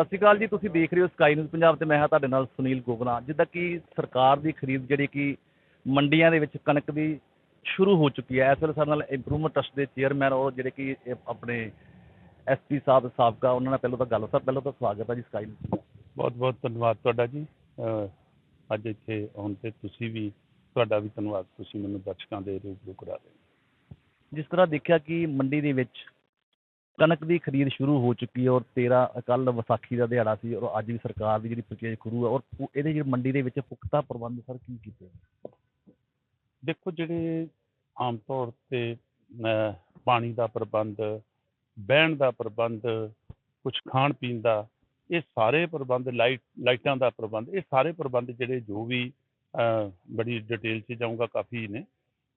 ਸਤਿ ਸ਼੍ਰੀ ਅਕਾਲ ਜੀ ਤੁਸੀਂ ਦੇਖ ਰਹੇ ਹੋ ਸਕਾਈ ਨਿਊਜ਼ ਪੰਜਾਬ ਤੇ ਮੈਂ ਹਾਂ ਤੁਹਾਡੇ ਨਾਲ ਸੁਨੀਲ ਗੋਗਨਾ ਜਿੱਦਾਂ ਕਿ ਸਰਕਾਰ ਦੀ ਖਰੀਦ ਜਿਹੜੀ ਕਿ ਮੰਡੀਆਂ ਦੇ ਵਿੱਚ ਕਣਕ ਦੀ ਸ਼ੁਰੂ ਹੋ ਚੁੱਕੀ ਹੈ ਇਸ ਵੇਲੇ ਸਾਡੇ ਨਾਲ ਇੰਪਰੂਵਮੈਂਟ ਟਰਸਟ ਦੇ ਚੇਅਰਮੈਨ ਔਰ ਜਿਹੜੇ ਕਿ ਆਪਣੇ ਐਸਪੀ ਸਾਹਿਬ ਸਾਬਕਾ ਉਹਨਾਂ ਨਾਲ ਪਹਿਲਾਂ ਤਾਂ ਗੱਲ ਸਰ ਪਹਿਲਾਂ ਤਾਂ ਸਵਾਗਤ ਹੈ ਜੀ ਸਕਾਈ ਨਿਊਜ਼ ਬਹੁਤ ਬਹੁਤ ਧੰਨਵਾਦ ਤੁਹਾਡਾ ਜੀ। ਅੱਜ ਇੱਥੇ ਆਉਣ ਤੇ ਤੁਸੀਂ ਵੀ ਤੁਹਾਡਾ ਵੀ ਧੰਨਵਾਦ। ਤੁਸੀਂ ਮੈਨੂੰ ਦਰਸ਼ਕਾਂ ਦੇ ਰੂਬਰੂ ਕਰਾ ਰਹੇ ਜਿਸ ਤਰ੍ਹਾਂ ਦੇਖਿਆ ਕਿ ਮੰਡੀ ਦੇ ਵਿੱਚ ਕਣਕ ਦੀ ਖਰੀਦ ਸ਼ੁਰੂ ਹੋ ਚੁੱਕੀ ਹੈ ਔਰ 13 ਕੱਲ ਵਿਸਾਖੀ ਦਾ ਦਿਹਾੜਾ ਸੀ ਔਰ ਅੱਜ ਵੀ ਸਰਕਾਰ ਦੀ ਜਿਹੜੀ ਪਰਚੇਜ ਸ਼ੁਰੂ ਹੈ ਔਰ ਉਹ ਇਹਦੇ ਜਿਹੜੀ ਮੰਡੀ ਦੇ ਵਿੱਚ ਪੁਖਤਾ ਪ੍ਰਬੰਧ ਸਰ ਕੀ ਕੀਤੇ ਨੇ? ਦੇਖੋ ਜਿਹੜੇ ਆਮ ਤੌਰ ਤੇ, ਅਹ, ਪਾਣੀ ਦਾ ਪ੍ਰਬੰਧ, ਬਹਿਣ ਦਾ ਪ੍ਰਬੰਧ ਕੁਝ ਖਾਣ ਪੀਣ ਦਾ, ਇਹ ਸਾਰੇ ਪ੍ਰਬੰਧ ਲਾਈਟ, ਲਾਈਟਾਂ ਦਾ ਪ੍ਰਬੰਧ, ਇਹ ਸਾਰੇ ਪ੍ਰਬੰਧ ਜਿਹੜੇ ਜੋ ਵੀ, ਅਹ, ਬੜੀ ਡਿਟੇਲ 'ਚ ਜਾਊਂਗਾ ਕਾਫੀ ਨੇ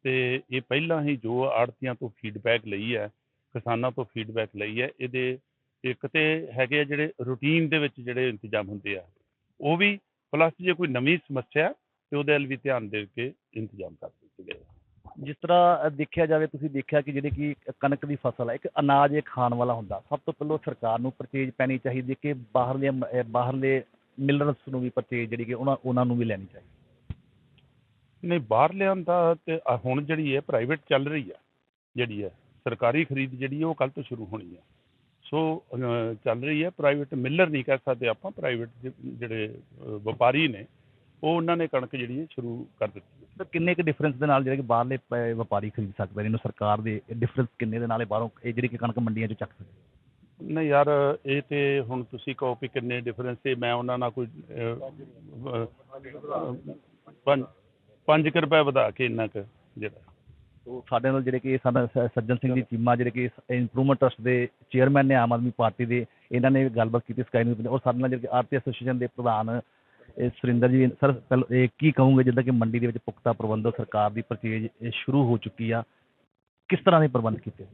ਤੇ ਇਹ ਪਹਿਲਾਂ ਹੀ ਜੋ ਆੜਤੀਆਂ ਤੋਂ ਫੀਡਬੈਕ ਲਈ ਹੈ ਕਿਸਾਨਾਂ ਤੋਂ ਫੀਡਬੈਕ ਲਈ ਹੈ। ਇਹਦੇ ਇੱਕ ਤੇ ਹੈਗੇ ਆ ਜਿਹੜੇ ਰੂਟੀਨ ਦੇ ਵਿੱਚ ਜਿਹੜੇ ਇੰਤਜ਼ਾਮ ਹੁੰਦੇ ਆ ਉਹ ਵੀ ਪਲੱਸ ਜੇ ਕੋਈ ਨਵੀਂ ਸਮੱਸਿਆ ਤੇ ਉਹਦੇ ਵੱਲ ਵੀ ਧਿਆਨ ਦੇ ਕੇ ਇੰਤਜ਼ਾਮ ਕਰ ਦਿੱਤੇ ਗਏ ਜਿਸ ਤਰ੍ਹਾਂ ਦੇਖਿਆ ਜਾਵੇ ਤੁਸੀਂ ਦੇਖਿਆ ਕਿ ਜਿਹੜੀ ਕਿ ਕਣਕ ਦੀ ਫਸਲ ਹੈ ਇੱਕ ਅਨਾਜ ਇਹ ਖਾਣ ਵਾਲਾ ਹੁੰਦਾ। ਸਭ ਤੋਂ ਪਹਿਲਾਂ ਸਰਕਾਰ ਨੂੰ ਪਰਚੇਜ ਪੈਣੀ ਚਾਹੀਦੀ ਕਿ ਬਾਹਰਲੇ ਬਾਹਰਲੇ ਮਿਲਰਸ ਨੂੰ ਵੀ ਪਰਚੇਜ ਜਿਹੜੀ ਕਿ ਉਹਨਾਂ ਉਹਨਾਂ ਨੂੰ ਵੀ ਲੈਣੀ ਚਾਹੀਦੀ। ਨਹੀਂ ਬਾਹਰ ਲਿਆਂਦਾ ਤੇ ਹੁਣ ਜਿਹੜੀ ਹੈ ਪ੍ਰਾਈਵੇਟ ਚੱਲ ਰਹੀ ਆ ਜਿਹੜੀ ਹੈ ਸਰਕਾਰੀ ਖਰੀਦ ਜਿਹੜੀ ਹੈ ਉਹ ਕੱਲ ਤੋਂ ਸ਼ੁਰੂ ਹੋਣੀ ਹੈ ਸੋ ਚੱਲ ਰਹੀ ਹੈ ਪ੍ਰਾਈਵੇਟ ਮਿਲਰ ਨਹੀਂ ਕਹਿ ਸਕਦੇ ਆਪਾਂ ਪ੍ਰਾਈਵੇਟ ਜਿਹੜੇ ਵਪਾਰੀ ਨੇ ਉਹ ਉਹਨਾਂ ਨੇ ਕਣਕ ਜਿਹੜੀ ਹੈ ਸ਼ੁਰੂ ਕਰ ਦਿੱਤੀ ਹੈ ਕਿੰਨੇ ਕੁ ਡਿਫਰੈਂਸ ਦੇ ਨਾਲ ਜਿਹੜੇ ਕਿ ਬਾਹਰਲੇ ਵਪਾਰੀ ਖਰੀਦ ਸਕਦੇ ਨੇ ਇਹਨੂੰ ਸਰਕਾਰ ਦੇ ਡਿਫਰੈਂਸ ਕਿੰਨੇ ਦੇ ਨਾਲ ਇਹ ਬਾਹਰੋਂ ਇਹ ਜਿਹੜੀ ਕਿ ਕਣਕ ਮੰਡੀਆਂ 'ਚ ਚੱਕ ਸਕਦੇ ਨਹੀਂ ਯਾਰ ਇਹ ਤੇ ਹੁਣ ਤੁਸੀਂ ਕਹੋ ਕਿ ਕਿੰਨੇ ਡਿਫਰੈਂਸ ਤੇ ਮੈਂ ਉਹਨਾਂ ਨਾਲ ਕੋਈ ਪੰਜ 5 ਰੁਪਏ ਵਧਾ ਕੇ ਇੰਨਾ ਕੁ ਜਿਹੜਾ। ਤੋ ਸਾਡੇ ਨਾਲ ਜਿਹੜੇ ਕਿ ਸਾਡਾ ਸ- ਸੱਜਣ ਸਿੰਘ ਜੀ ਚੀਮਾ ਜਿਹੜੇ ਕਿ ਇੰਪਰੂਵਮੈਂਟ ਟਰਸਟ ਦੇ ਚੇਅਰਮੈਨ ਨੇ ਆਮ ਆਦਮੀ ਪਾਰਟੀ ਦੇ, ਇਹਨਾਂ ਨੇ ਗੱਲਬਾਤ ਕੀਤੀ ਸਕਾਈ ਨਿਊਜ਼ ਔਰ ਸਾਡੇ ਨਾਲ ਜਿਹੜੇ ਕਿ ਆਰਤੀ ਐਸੋਸੀਏਸ਼ਨ ਦੇ ਪ੍ਰਧਾਨ, ਇਹ ਸੁਰਿੰਦਰ ਜੀ, ਸਰ, ਪਹਿਲਾਂ, ਇਹ ਕੀ ਕਹੋਗੇ ਜਿੱਦਾਂ ਕਿ ਮੰਡੀ ਦੇ ਵਿੱਚ ਪੁਖਤਾ ਪ੍ਰਬੰਧ ਸਰਕਾਰ ਦੀ ਪਰਚੇਜ ਸ਼ੁਰੂ ਹੋ ਚੁੱਕੀ ਆ, ਕਿਸ ਤਰ੍ਹਾਂ ਦੇ ਪ੍ਰਬੰਧ ਕੀਤੇ?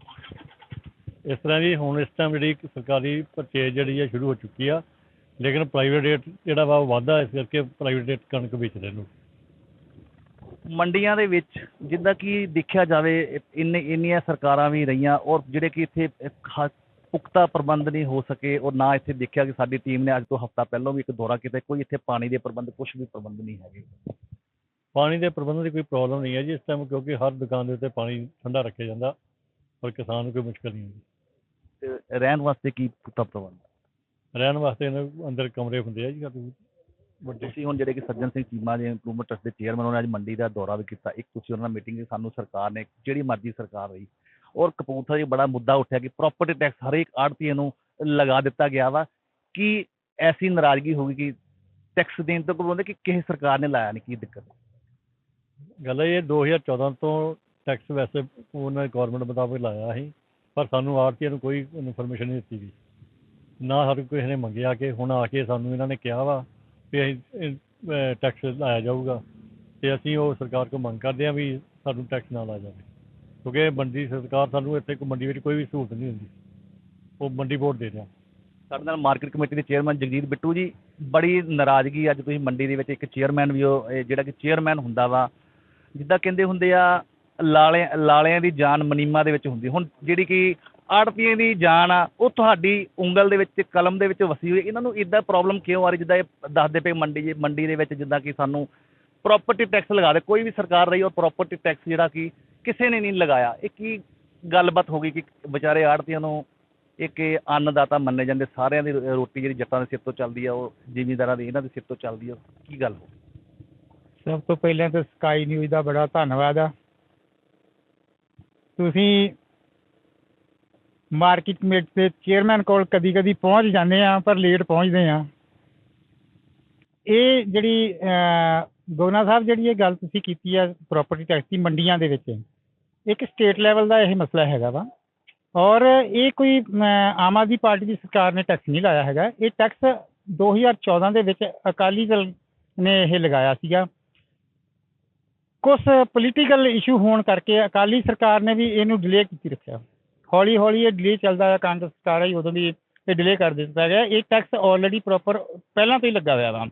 ਇਸ ਤਰ੍ਹਾਂ ਜੀ, ਹੁਣ ਇਸ ਟਾਈਮ ਜਿਹੜੀ ਇੱਕ ਸਰਕਾਰੀ ਪਰਚੇਜ ਜਿਹੜੀ ਆ ਸ਼ੁਰੂ ਹੋ ਚੁੱਕੀ ਆ, ਲੇਕਿਨ ਪ੍ਰਾਈਵੇਟ ਰੇਟ ਜਿਹੜਾ ਵਾ ਉਹ ਵਾਧਾ ਇਸ ਕਰਕੇ ਪ੍ਰਾਈਵੇਟ ਰੇਟ ਕਣਕ ਵੇਚ ਰਹੇ ਲੋਕ। ਮੰਡੀਆਂ ਦੇ ਵਿੱਚ ਜਿੱਦਾਂ ਕਿ ਦੇਖਿਆ ਜਾਵੇ ਇੰਨੇ ਇੰਨੀਆਂ ਸਰਕਾਰਾਂ ਵੀ ਰਹੀਆਂ ਔਰ ਜਿਹੜੇ ਕਿ ਇੱਥੇ ਇੱਕ ਖ- ਪੁਖਤਾ ਪ੍ਰਬੰਧ ਨਹੀਂ ਹੋ ਸਕੇ ਔਰ ਨਾ ਇੱਥੇ ਦੇਖਿਆ ਕਿ ਸਾਡੀ ਟੀਮ ਨੇ ਅੱਜ ਤੋਂ ਹਫਤਾ ਪਹਿਲਾਂ ਵੀ ਇੱਕ ਦੌਰਾ ਕੀਤਾ ਕੋਈ ਇੱਥੇ ਪਾਣੀ ਦੇ ਪ੍ਰਬੰਧ ਕੁਝ ਵੀ ਪ੍ਰਬੰਧ ਨਹੀਂ ਹੈਗੇ। ਪਾਣੀ ਦੇ ਪ੍ਰਬੰਧ ਦੀ ਕੋਈ ਪ੍ਰੋਬਲਮ ਨਹੀਂ ਹੈ ਜੀ ਇਸ ਟਾਈਮ ਕਿਉਂਕਿ ਹਰ ਦੁਕਾਨ ਦੇ ਉੱਤੇ ਪਾਣੀ ਠੰਡਾ ਰੱਖਿਆ ਜਾਂਦਾ ਔਰ ਕਿਸਾਨ ਨੂੰ ਕੋਈ ਮੁਸ਼ਕਲ ਨਹੀਂ ਹੁੰਦੀ। ਤੇ ਰਹਿਣ ਵਾਸਤੇ ਕੀ ਪੁਖਤਾ ਪ੍ਰਬੰਧ? ਰਹਿਣ ਵਾਸਤੇ ਇਹਨਾਂ ਅੰਦਰ ਕਮਰੇ ਹੁੰਦੇ ਆ ਜੀ ਵੱਡੇ ਤੁਸੀਂ ਹੁਣ ਜਿਹੜੇ ਕਿ ਸੱਜਣ ਸਿੰਘ ਚੀਮਾ ਦੇ ਇੰਪਰੂਵਮੈਂਟ ਟਰਸਟ ਦੇ ਚੇਅਰਮੈਨ ਉਹਨਾਂ ਨੇ ਅੱਜ ਮੰਡੀ ਦਾ ਦੌਰਾ ਵੀ ਕੀਤਾ। ਇੱਕ ਤੁਸੀਂ ਉਹਨਾਂ ਨਾਲ ਮੀਟਿੰਗ ਸਾਨੂੰ ਸਰਕਾਰ ਨੇ, ਜਿਹੜੀ ਮਰਜ਼ੀ ਸਰਕਾਰ ਰਹੀ। ਔਰ ਕਪੂਰਥਲਾ ਜੀ ਬੜਾ ਮੁੱਦਾ ਉੱਠਿਆ ਕਿ ਪ੍ਰਾਪਰਟੀ ਟੈਕਸ ਹਰੇਕ ਆੜਤੀਏ ਨੂੰ ਲਗਾ ਦਿੱਤਾ ਗਿਆ ਵਾ। ਕਿ ਐਸੀ ਨਾਰਾਜ਼ਗੀ ਹੋਗੀ ਕਿ ਟੈਕਸ ਦੇਣ ਤੋਂ ਕੋਲੋਂ ਕਿ ਕਿਸੇ ਸਰਕਾਰ ਨੇ ਲਾਇਆ ਨਹੀਂ ਕੀ ਦਿੱਕਤ? ਗੱਲ ਇਹ 2014 ਤੋਂ ਟੈਕਸ ਵੈਸੇ ਉਹਨਾਂ ਨੇ ਗਵਰਨਮੈਂਟ ਮੁਤਾਬਕ ਲਾਇਆ ਸੀ, ਪਰ ਸਾਨੂੰ ਆਰਟੀਆਂ ਨੂੰ ਕੋਈ ਇਨਫੋਰਮੇਸ਼ਨ ਨਹੀਂ ਦਿੱਤੀ ਗਈ। ਨਾ ਸਾਡੇ ਕੋਲ ਕਿਸੇ ਨੇ ਮੰਗਿਆ ਕਿ ਹੁਣ ਆ ਕੇ ਸਾਨੂੰ ਇਹਨਾਂ ਨੇ ਕਿਹਾ ਵਾ ਵੀ ਅਸੀਂ ਟੈਕਸ ਲਾਇਆ ਜਾਊਗਾ। ਅਤੇ ਅਸੀਂ ਉਹ ਸਰਕਾਰ ਕੋਲ ਮੰਗ ਕਰਦੇ ਹਾਂ ਵੀ ਸਾਨੂੰ ਟੈਕਸ ਨਾ ਲਾਇਆ ਜਾਵੇ। ਕਿਉਂਕਿ ਮੰਡੀ ਸਰਕਾਰ ਸਾਨੂੰ ਇੱਥੇ ਮੰਡੀ ਵਿੱਚ ਕੋਈ ਵੀ ਸਹੂਲਤ ਨਹੀਂ ਹੁੰਦੀ। ਉਹ ਮੰਡੀ ਬੋਰਡ ਦੇ ਰਿਹਾ। ਸਾਡੇ ਨਾਲ ਮਾਰਕੀਟ ਕਮੇਟੀ ਦੇ ਚੇਅਰਮੈਨ ਜਗਜੀਤ ਬਿੱਟੂ ਜੀ, ਬੜੀ ਨਾਰਾਜ਼ਗੀ ਅੱਜ ਤੁਸੀਂ ਮੰਡੀ ਦੇ ਵਿੱਚ ਇੱਕ ਚੇਅਰਮੈਨ ਵੀ ਹੋ, ਇਹ ਜਿਹੜਾ ਕਿ ਚੇਅਰਮੈਨ ਹੁੰਦਾ ਵਾ। ਜਿੱਦਾਂ ਕਹਿੰਦੇ ਹੁੰਦੇ ਆ ਲਾਲੇ ਲਾਲਿਆਂ ਦੀ ਜਾਨ ਮਨੀਮਾ ਦੇ ਵਿੱਚ ਹੁੰਦੀ। ਹੁਣ ਜਿਹੜੀ ਕਿ ਆੜਤੀਆਂ ਦੀ ਜਾਨ ਆ, ਉਹ ਤੁਹਾਡੀ ਉਂਗਲ ਦੇ ਵਿੱਚ, ਕਲਮ ਦੇ ਵਿੱਚ ਵਸੀ ਹੋਈ। ਇਹਨਾਂ ਨੂੰ ਇਦਾਂ ਪ੍ਰੋਬਲਮ ਕਿਉਂ ਆ ਰਹੀ? ਜਿੱਦਾਂ ਇਹ ਦੱਸਦੇ ਪਏ ਮੰਡੀ ਜੇ, ਮੰਡੀ ਦੇ ਵਿੱਚ ਜਿੱਦਾਂ ਕਿ ਸਾਨੂੰ ਪ੍ਰਾਪਰਟੀ ਟੈਕਸ ਲਗਾ ਦੇ। ਕੋਈ ਵੀ ਸਰਕਾਰ ਰਹੀ ਉਹ ਪ੍ਰਾਪਰਟੀ ਟੈਕਸ ਜਿਹੜਾ ਕਿ ਕਿਸੇ ਨੇ ਨਹੀਂ ਲਗਾਇਆ। ਇਹ ਕੀ ਗੱਲਬਾਤ ਹੋ ਗਈ ਕਿ ਵਿਚਾਰੇ ਆੜਤੀਆਂ ਨੂੰ ਇੱਕ ਇਹ ਅੰਨਦਾਤਾ ਮੰਨੇ ਜਾਂਦੇ? ਸਾਰਿਆਂ ਦੀ ਰੋ- ਰੋਟੀ ਜਿਹੜੀ ਜੱਟਾਂ ਦੇ ਸਿਰ ਤੋਂ ਚੱਲਦੀ ਆ, ਉਹ ਜ਼ਿਮੀਂਦਾਰਾਂ ਦੀ, ਇਹਨਾਂ ਦੇ ਸਿਰ ਤੋਂ ਚੱਲਦੀ ਆ। ਕੀ ਗੱਲ ਹੋ ਸਭ ਤੋਂ ਪਹਿਲਾਂ ਤਾਂ ਸਕਾਈ ਨਿਊਜ਼ ਦਾ ਬੜਾ ਧੰਨਵਾਦ ਆ। ਤੁਸੀਂ ਮਾਰਕੀਟ ਕਮੇਟੀ ਦੇ ਚੇਅਰਮੈਨ ਕੋਲ ਕਦੀ ਕਦੀ ਪਹੁੰਚ ਜਾਂਦੇ ਆ ਪਰ ਲੇਟ ਪਹੁੰਚਦੇ ਆ ਇਹ ਜਿਹੜੀ ਅਹ, ਗੋਨਾ ਸਾਹਿਬ ਜਿਹੜੀ ਇਹ ਗੱਲ ਤੁਸੀਂ ਕੀਤੀ ਆ ਪ੍ਰਾਪਰਟੀ ਟੈਕਸ ਦੀ ਮੰਡੀਆਂ ਦੇ ਵਿੱਚ ਇੱਕ ਸਟੇਟ ਲੈਵਲ ਦਾ ਇਹ ਮਸਲਾ ਹੈਗਾ ਵਾ। ਔਰ ਇਹ ਕੋਈ ਆਮ ਆਦਮੀ ਪਾਰਟੀ ਦੀ ਸਰਕਾਰ ਨੇ ਟੈਕਸ ਨਹੀਂ ਲਾਇਆ ਹੈਗਾ। ਇਹ ਟੈਕਸ 2014 ਦੇ ਵਿੱਚ ਅਕਾਲੀ ਦਲ ਨੇ ਇਹ ਲਗਾਇਆ ਸੀਗਾ। ਕੁਝ ਪੋਲੀਟੀਕਲ ਇਸ਼ੂ ਹੋਣ ਕਰਕੇ ਅਕਾਲੀ ਸਰਕਾਰ ਨੇ ਵੀ ਇਹਨੂੰ ਡਿਲੇ ਕੀਤੀ ਰੱਖਿਆ। ਹੌਲੀ ਹੌਲੀ ਇਹ ਡਿਲੇ ਚੱਲਦਾ ਆ ਕਾਂਗਰਸ ਸਰਕਾਰ ਆਈ ਉਦੋਂ ਵੀ ਇਹ ਡਿਲੇ ਕਰ ਦਿੱਤਾ ਗਿਆ। ਇਹ ਟੈਕਸ ਆਲਰੇਡੀ ਪ੍ਰੋਪਰ ਪਹਿਲਾਂ ਤੋਂ ਹੀ ਲੱਗਾ ਹੋਇਆ ਵਾ।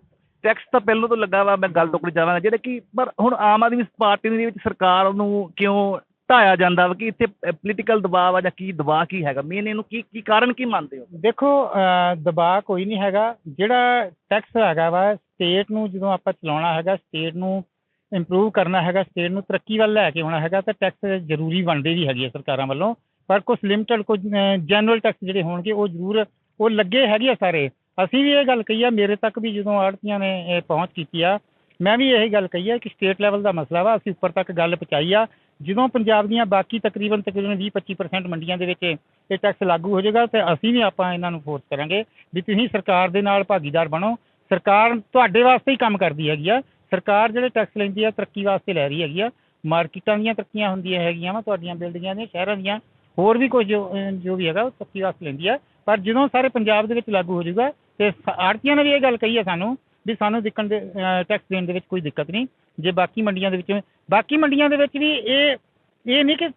ਟੈਕਸ ਤਾਂ ਪਹਿਲਾਂ ਤੋਂ ਲੱਗਾ ਵਾ ਮੈਂ ਗੱਲ ਟੋਕਣੀ ਚਾਹਾਂਗਾ ਜਿਹੜੇ ਕਿ ਪਰ ਹੁਣ ਆਮ ਆਦਮੀ ਪਾਰਟੀ ਦੇ ਵਿੱਚ ਸਰਕਾਰ ਨੂੰ ਕਿਉਂ ਢਾਇਆ ਜਾਂਦਾ ਵਾ ਕਿ ਇੱਥੇ ਪੋਲੀਟੀਕਲ ਦਬਾਅ ਆ ਜਾਂ ਕੀ ਦਬਾਅ ਕੀ ਹੈਗਾ? ਮੇਨ ਇਹਨੂੰ ਕੀ ਕੀ ਕਾਰਨ ਕੀ ਮੰਨਦੇ ਹੋ? ਦੇਖੋ ਦਬਾਅ ਕੋਈ ਨਹੀਂ ਹੈਗਾ। ਜਿਹੜਾ ਟੈਕਸ ਹੈਗਾ ਵਾ ਸਟੇਟ ਨੂੰ ਜਦੋਂ ਆਪਾਂ ਚਲਾਉਣਾ ਹੈਗਾ ਸਟੇਟ ਨੂੰ ਇੰਪਰੂਵ ਕਰਨਾ ਹੈਗਾ ਸਟੇਟ ਨੂੰ ਤਰੱਕੀ ਵੱਲ ਲੈ ਕੇ ਆਉਣਾ ਹੈਗਾ ਤਾਂ ਟੈਕਸ ਜ਼ਰੂਰੀ ਬਣਦੇ ਵੀ ਹੈਗੇ ਆ ਸਰਕਾਰਾਂ ਵੱਲੋਂ। ਪਰ ਕੁਝ ਲਿਮਟਡ ਕੁਝ ਜਨਰਲ ਟੈਕਸ ਜਿਹੜੇ ਹੋਣਗੇ, ਉਹ ਜ਼ਰੂਰ, ਉਹ ਲੱਗੇ ਹੈਗੇ ਆ ਸਾਰੇ। ਅਸੀਂ ਵੀ ਇਹ ਗੱਲ ਕਹੀ ਆ, ਮੇਰੇ ਤੱਕ ਵੀ ਜਦੋਂ ਆੜਤੀਆਂ ਨੇ ਇਹ ਪਹੁੰਚ ਕੀਤੀ ਆ, ਮੈਂ ਵੀ ਇਹ ਗੱਲ ਕਹੀ ਆ, ਕਿ ਸਟੇਟ ਲੈਵਲ ਦਾ ਮਸਲਾ ਵਾ, ਅਸੀਂ ਉੱਪਰ ਤੱਕ ਗੱਲ ਪਹੁੰਚਾਈ ਆ। ਜਦੋਂ ਪੰਜਾਬ ਦੀਆਂ ਬਾਕੀ ਤਕਰੀਬਨ ਤਕਰੀਬਨ 20-25% ਮੰਡੀਆਂ ਦੇ ਵਿੱਚ ਇਹ ਟੈਕਸ ਲਾਗੂ ਹੋ ਜਾਏਗਾ, ਤੇ ਅਸੀਂ ਵੀ ਆਪਾਂ ਇਹਨਾਂ ਨੂੰ ਫੋਰਸ ਕਰਾਂਗੇ ਵੀ ਤੁਸੀਂ ਸਰਕਾਰ ਦੇ ਨਾਲ ਭਾਗੀਦਾਰ ਬਣੋ। ਸਰਕਾਰ ਤੁਹਾਡੇ ਵਾਸਤੇ ਹੀ ਕੰਮ ਕਰਦੀ ਹੈਗੀ ਆ। ਸਰਕਾਰ ਜਿਹੜੇ ਟੈਕਸ ਲੈਂਦੀ ਆ, ਤਰੱਕੀ ਵਾਸਤੇ ਲੈ ਰਹੀ ਹੈਗੀ ਆ। ਮਾਰਕੀਟਾਂ ਦੀਆਂ ਤਰੱਕੀਆਂ ਹੁੰਦੀਆਂ ਹੈਗੀਆਂ ਵਾ, ਤੁਹਾਡੀਆਂ ਬਿਲਡਿੰਗਾਂ ਦੀਆਂ, ਸ਼ਹਿਰਾਂ ਦੀਆਂ। ਹੋਰ ਵੀ ਕੁਝ ਜੋ ਜੋ ਵੀ ਹੈਗਾ ਉਹ ਤਰੱਕੀ ਵਾਸਤੇ ਲੈਂਦੀ ਆ। ਪਰ ਜਦੋਂ ਸਾਰੇ ਪੰਜਾਬ ਦੇ ਵਿੱਚ ਲਾਗੂ ਹੋ ਜਾਊਗਾ, ਤੇ ਆੜਤੀਆਂ ਨੇ ਵੀ ਇਹ ਗੱਲ ਕਹੀ ਹੈ ਸਾਨੂੰ ਵੀ ਸਾਨੂੰ ਦਿੱਕਣ ਦੇ ਟੈਕਸ ਦੇਣ ਦੇ ਵਿੱਚ ਕੋਈ ਦਿੱਕਤ ਨਹੀਂ। ਜੇ ਬਾਕੀ ਮੰਡੀਆਂ ਦੇ ਵਿੱਚ, ਬਾਕੀ ਮੰਡੀਆਂ ਦੇ ਵਿੱਚ ਵੀ ਇਹ ਇਹ ਨਹੀਂ ਕਿ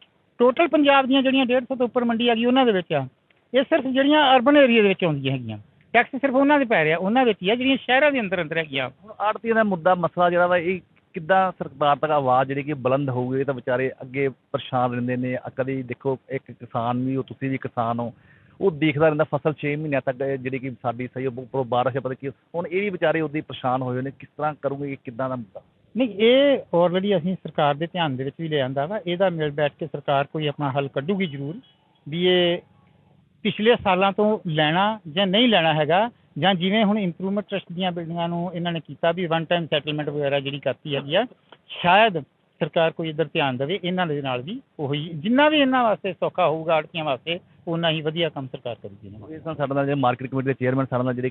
ਟੋਟਲ ਪੰਜਾਬ ਦੀਆਂ ਜਿਹੜੀਆਂ 150 ਤੋਂ ਉੱਪਰ ਮੰਡੀ ਹੈਗੀ ਉਹਨਾਂ ਦੇ ਵਿੱਚ ਆ। ਇਹ ਸਿਰਫ ਜਿਹੜੀਆਂ ਅਰਬਨ ਏਰੀਆ ਦੇ ਵਿੱਚ ਆਉਂਦੀਆਂ ਹੈਗੀਆਂ। ਟੈਕਸ ਸਿਰਫ ਉਹਨਾਂ ਦੇ ਪੈ ਰਿਹਾ, ਉਹਨਾਂ ਵਿੱਚ ਹੀ ਆ, ਜਿਹੜੀਆਂ ਸ਼ਹਿਰਾਂ ਦੇ ਅੰਦਰ ਅੰਦਰ ਹੈਗੀਆਂ ਆੜਤੀਆਂ ਦਾ ਮੁੱਦਾ, ਮਸਲਾ ਜਿਹੜਾ ਵਾ, ਇਹ ਕਿੱਦਾਂ ਸਰਕਾਰ ਤੱਕ ਆਵਾਜ਼ ਜਿਹੜੀ ਕਿ ਬੁਲੰਦ ਹੋਊਗੀ ਤਾਂ ਵਿਚਾਰੇ ਅੱਗੇ ਪਰੇਸ਼ਾਨ ਰਹਿੰਦੇ ਨੇ। ਅ ਕਦੇ ਦੇਖੋ, ਇੱਕ ਕਿਸਾਨ ਵੀ ਹੋ ਤੁਸੀਂ ਵੀ ਕਿਸਾਨ ਹੋ, ਉਹ ਦੇਖਦਾ ਰਹਿੰਦਾ ਫਸਲ 6 ਮਹੀਨਿਆਂ ਤੱਕ ਜਿਹੜੀ ਕਿ ਸਾਡੀ ਸਹੀ ਉਹ ਉੱਪਰੋਂ ਬਾਰਿਸ਼ ਪਤਾ ਕੀ ਹੁਣ ਇਹ ਵੀ ਵਿਚਾਰੇ ਉਹਦੀ ਪਰੇਸ਼ਾਨ ਹੋਏ ਹੋਏ ਨੇ। ਕਿਸ ਤਰ੍ਹਾਂ ਕਰੂਗੇ, ਇਹ ਕਿੱਦਾਂ ਦਾ ਮੁੱਦਾ? ਨਹੀਂ, ਇਹ ਆਲਰੇਡੀ ਅਸੀਂ ਸਰਕਾਰ ਦੇ ਧਿਆਨ ਦੇ ਵਿੱਚ ਵੀ ਲੈ ਆਂਦਾ ਵਾ। ਇਹਦਾ ਮਿਲ ਬੈਠ ਕੇ ਸਰਕਾਰ ਕੋਈ ਆਪਣਾ ਹੱਲ ਕੱਢੂਗੀ ਜ਼ਰੂਰ ਵੀ ਇਹ ਪਿਛਲੇ ਸਾਲਾਂ ਤੋਂ ਲੈਣਾ ਜਾਂ ਨਹੀਂ ਲੈਣਾ ਹੈਗਾ। ਜਾਂ ਜਿਵੇਂ ਹੁਣ ਇੰਪਰੂਵਮੈਂਟ ਟਰਸਟ ਦੀਆਂ ਬਿਲਡਿੰਗਾਂ ਨੂੰ ਇਹਨਾਂ ਨੇ ਕੀਤਾ ਵੀ ਵਨ ਟਾਈਮ ਸੈਟਲਮੈਂਟ ਵਗੈਰਾ ਜਿਹੜੀ ਕਰਤੀ ਹੈਗੀ ਆ, ਸ਼ਾਇਦ ਸਰਕਾਰ ਕੋਈ ਇੱਧਰ ਧਿਆਨ ਦੇਵੇ, ਇਹਨਾਂ ਦੇ ਨਾਲ ਵੀ ਉਹੀ, ਜਿੰਨਾ ਵੀ ਇਹਨਾਂ ਵਾਸਤੇ ਸੌਖਾ ਹੋਊਗਾ ਆੜਤੀਆਂ ਵਾਸਤੇ ਉਨਾ ਹੀ ਵਧੀਆ ਕੰਮ ਸਰਕਾਰ ਕਰੂਗੀ ਇਹਨਾਂ ਵਾਸਤੇ। ਇਸ ਨਾਲ ਸਾਡੇ ਨਾਲ ਜਿਹੜੇ ਮਾਰਕੀਟ ਕਮੇਟੀ ਦੇ ਚੇਅਰਮੈਨ ਸਾਡੇ ਨਾਲ ਜਿਹੜੇ